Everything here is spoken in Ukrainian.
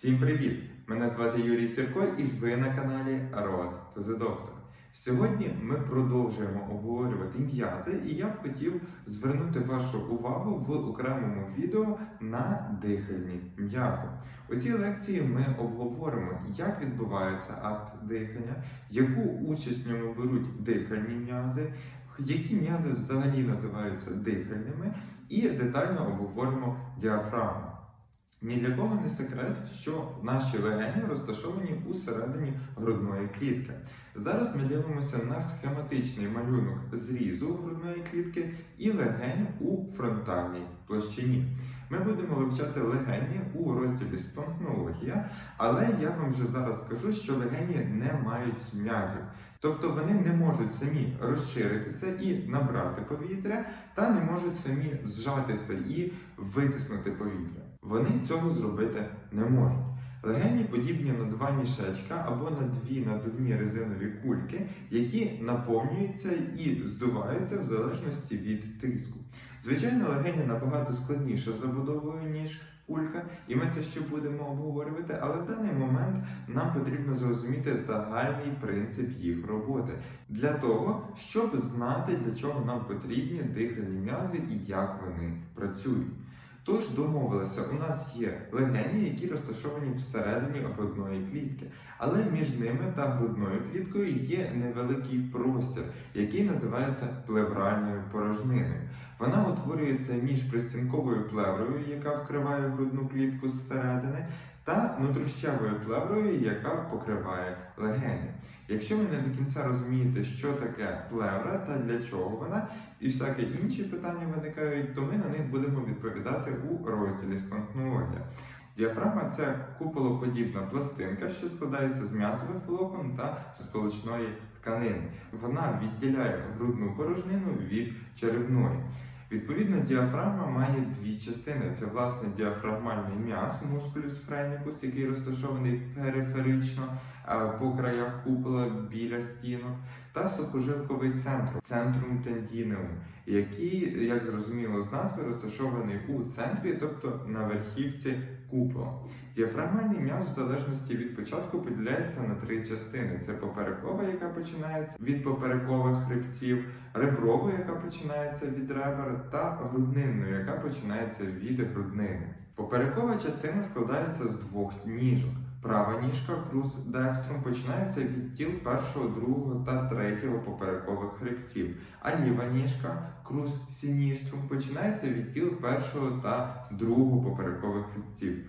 Всім привіт! Мене звати Юрій Сірко і ви на каналі Road to the Doctor. Сьогодні ми продовжуємо обговорювати м'язи, і я б хотів звернути вашу увагу в окремому відео на дихальні м'язи. У цій лекції ми обговоримо, як відбувається акт дихання, яку участь в ньому беруть дихальні м'язи, які м'язи взагалі називаються дихальними, і детально обговоримо діафрагму. Ні для кого не секрет, що наші легені розташовані у середині грудної клітки. Зараз ми дивимося на схематичний малюнок зрізу грудної клітки і легень у фронтальній площині. Ми будемо вивчати легені у розділі спонкнологія, але я вам вже зараз скажу, що легені не мають м'язів. Тобто вони не можуть самі розширитися і набрати повітря, та не можуть самі зжатися і витиснути повітря. Вони цього зробити не можуть. Легені подібні на два мішечка або на дві надувні резинові кульки, які наповнюються і здуваються в залежності від тиску. Звичайно, легені набагато складніше забудовою, ніж кулька, і ми це ще будемо обговорювати, але в даний момент нам потрібно зрозуміти загальний принцип їх роботи для того, щоб знати, для чого нам потрібні дихальні м'язи і як вони працюють. Тож домовилися, у нас є легені, які розташовані всередині грудної клітки, але між ними та грудною кліткою є невеликий простір, який називається плевральною порожниною. Вона утворюється між пристінковою плеврою, яка вкриває грудну клітку зсередини, та внутрішньовою плеврою, яка покриває легені. Якщо ви не до кінця розумієте, що таке плевра та для чого вона, і всякі інші питання виникають, то ми на них будемо відповідати у розділі спонкнологія. Діафрагма це куполоподібна пластинка, що складається з м'язових волокон та сполучної тканини. Вона відділяє грудну порожнину від черевної. Відповідно, діафрагма має дві частини: це власне діафрагмальний м'яз, мускулюс френикус, який розташований периферично е, по краях купола біля стінок, та сухожилковий центр, центрум тендінеум, який, як зрозуміло з назви, розташований у центрі, тобто на верхівці купола. Діафрагмальний м'яз в залежності від початку поділяється на три частини: це поперекова, яка починається від поперекових хребців, реброва, яка починається від ребер, та груднинною, яка починається від груднини. Поперекова частина складається з двох ніжок. Права ніжка крус декструм починається від тіл першого, другого та третього поперекових хребців, а ліва ніжка крус сініструм починається від тіл першого та другого поперекових хребців.